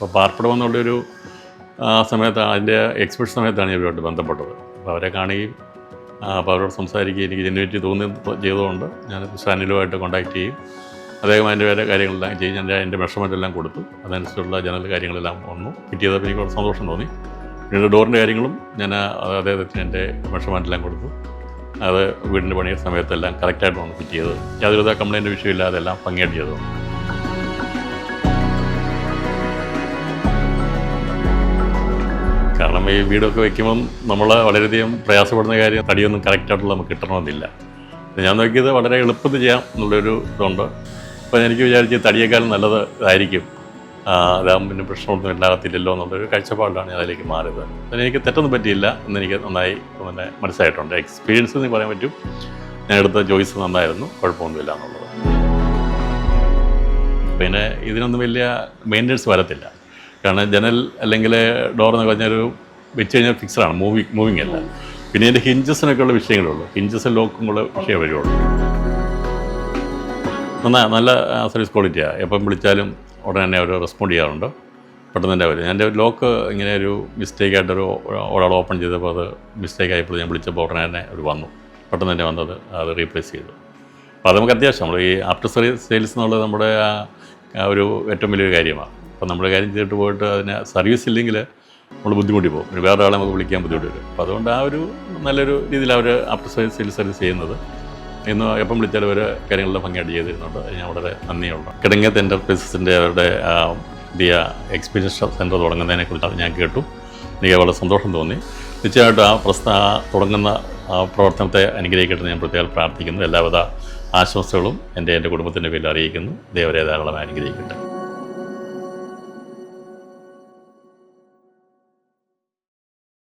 അപ്പോൾ പാർപ്പിടം എന്നുള്ളൊരു ആ സമയത്ത് അതിന്റെ എക്സ്പെർട്ട് സമയത്താണ് ഇവരുമായിട്ട് ബന്ധപ്പെട്ടത്. അപ്പോൾ അവരെ കാണുകയും അപ്പോൾ അവരോട് സംസാരിക്കുകയും എനിക്ക് ജെനുവിറ്റി തോന്നി ചെയ്തതുകൊണ്ട് ഞാൻ സാനിലുമായിട്ട് കോൺടാക്ട് ചെയ്യും അദ്ദേഹം അതിന്റെ വേറെ കാര്യങ്ങളെല്ലാം ചെയ്യും. ഞാൻ എന്റെ മെഷർമെന്റ് എല്ലാം കൊടുത്തു. അതനുസരിച്ചുള്ള ജനറൽ കാര്യങ്ങളെല്ലാം വന്നു. കിട്ടിയതപ്പോൾ എനിക്ക് വളരെ സന്തോഷം തോന്നി. പിന്നീട് ഡോറിന്റെ കാര്യങ്ങളും ഞാൻ അദ്ദേഹത്തിന് എന്റെ മെഷർമെന്റെല്ലാം കൊടുത്തു. അത് വീടിന്റെ പണിയ സമയത്തെല്ലാം കറക്റ്റായിട്ട് വന്ന് ഫിറ്റ് ചെയ്തത്. യാതൊരുവിധ കംപ്ലൈന്റ് വിഷയമില്ലാതെ എല്ലാം ഭംഗിയായിട്ട് ചെയ്തു കാരണം ഈ വീടൊക്കെ വെക്കുമ്പം നമ്മൾ വളരെയധികം പ്രയാസപ്പെടുന്ന കാര്യം തടിയൊന്നും കറക്റ്റായിട്ടുള്ള നമുക്ക് കിട്ടണമെന്നില്ല. ഞാൻ നോക്കിയത് വളരെ എളുപ്പത്തിൽ ചെയ്യാം എന്നുള്ളൊരു ഇതുണ്ട്. അപ്പോൾ എനിക്ക് വിചാരിച്ച് തടിയേക്കാൾ നല്ലത് ഇതായിരിക്കും. അതാകുമ്പോൾ പിന്നെ പ്രശ്നമൊന്നും ഉണ്ടാകത്തില്ലല്ലോ എന്നുള്ളൊരു കാഴ്ചപ്പാടിലാണ് ഞാൻ അതിലേക്ക് മാറിയത്. അതിന് എനിക്ക് തെറ്റൊന്നും പറ്റിയില്ല എന്നെനിക്ക് നന്നായി തന്നെ മനസ്സിലായിട്ടുണ്ട്. എക്സ്പീരിയൻസ് എന്ന് പറയാൻ പറ്റും. ഞാൻ എടുത്ത ചോയ്സ് നന്നായിരുന്നു. കുഴപ്പമൊന്നുമില്ല എന്നുള്ളത്. പിന്നെ ഇതിനൊന്നും വലിയ മെയിന്റനൻസ് വരത്തില്ല. കാരണം ജനൽ അല്ലെങ്കിൽ ഡോർ എന്ന് പറഞ്ഞൊരു വെച്ച് കഴിഞ്ഞാൽ ഫിക്സഡാണ് മൂവി മൂവിങ് അല്ല. പിന്നെ ഇതിന്റെ ഹിഞ്ചസിനൊക്കെ ഉള്ള വിഷയങ്ങളുള്ളൂ ഹിഞ്ചസ് ലോക്കും ഉള്ള വിഷയം വരുള്ളൂ നന്നാ നല്ല സർവീസ് ക്വാളിറ്റിയാണ് എപ്പം വിളിച്ചാലും ഉടനെ തന്നെ അവർ റെസ്പോണ്ട് ചെയ്യാറുണ്ട്. പെട്ടെന്ന് തന്നെ അവർ എന്റെ ലോക്ക് ഇങ്ങനെ ഒരു മിസ്റ്റേക്ക് ആയിട്ടൊരു ഒരാൾ ഓപ്പൺ ചെയ്തപ്പോൾ അത് മിസ്റ്റേക്ക് ആയപ്പോൾ ഞാൻ വിളിച്ചപ്പോൾ ഉടനെ തന്നെ അവർ വന്നു. പെട്ടെന്ന് തന്നെ വന്നത് അത് റീപ്ലേസ് ചെയ്തു. അപ്പോൾ അത് നമുക്ക് അത്യാവശ്യം. നമ്മൾ ഈ ആഫ്റ്റർ സെയിൽസ് എന്നുള്ളത് നമ്മുടെ ഒരു ഏറ്റവും വലിയൊരു കാര്യമാണ്. അപ്പോൾ നമ്മൾ കാര്യം ചെയ്തിട്ട് പോയിട്ട് അതിന് സർവീസ് ഇല്ലെങ്കിൽ നമ്മൾ ബുദ്ധിമുട്ടി പോകും. പിന്നെ വേറെ ആളെ നമുക്ക് വിളിക്കാൻ ബുദ്ധിമുട്ട് വരും. അപ്പോൾ അതുകൊണ്ട് ആ ഒരു നല്ലൊരു രീതിയിൽ അവർ ആഫ്റ്റർ സെയിൽസ് സർവീസ് ചെയ്യുന്നത് ഇന്ന് എപ്പം വിളിച്ചാലും അവർ കാര്യങ്ങളെല്ലാം ഭംഗിയായിട്ട് ചെയ്തിരുന്നുണ്ട്. ഞാൻ വളരെ നന്ദിയുണ്ട് കിടങ്ങത്ത് എന്റർപ്രൈസസിന്റെ അവരുടെ പുതിയ എക്സ്പീരിയൻസ് സെന്റർ തുടങ്ങുന്നതിനെക്കുറിച്ച് ഞാൻ കേട്ടു. എനിക്ക് വളരെ സന്തോഷം തോന്നി. നിശ്ചയമായിട്ടും ആ പ്രസ്ഥാ തുടങ്ങുന്ന പ്രവർത്തനത്തെ അനുഗ്രഹിക്കട്ടെ ഞാൻ പ്രത്യേകം പ്രാർത്ഥിക്കുന്നു. എല്ലാവിധ ആശംസകളും എന്റെ എന്റെ കുടുംബത്തിന്റെ പേരിൽ അറിയിക്കുന്നു. ദേവരെ ധാരാളം അനുഗ്രഹിക്കട്ടെ.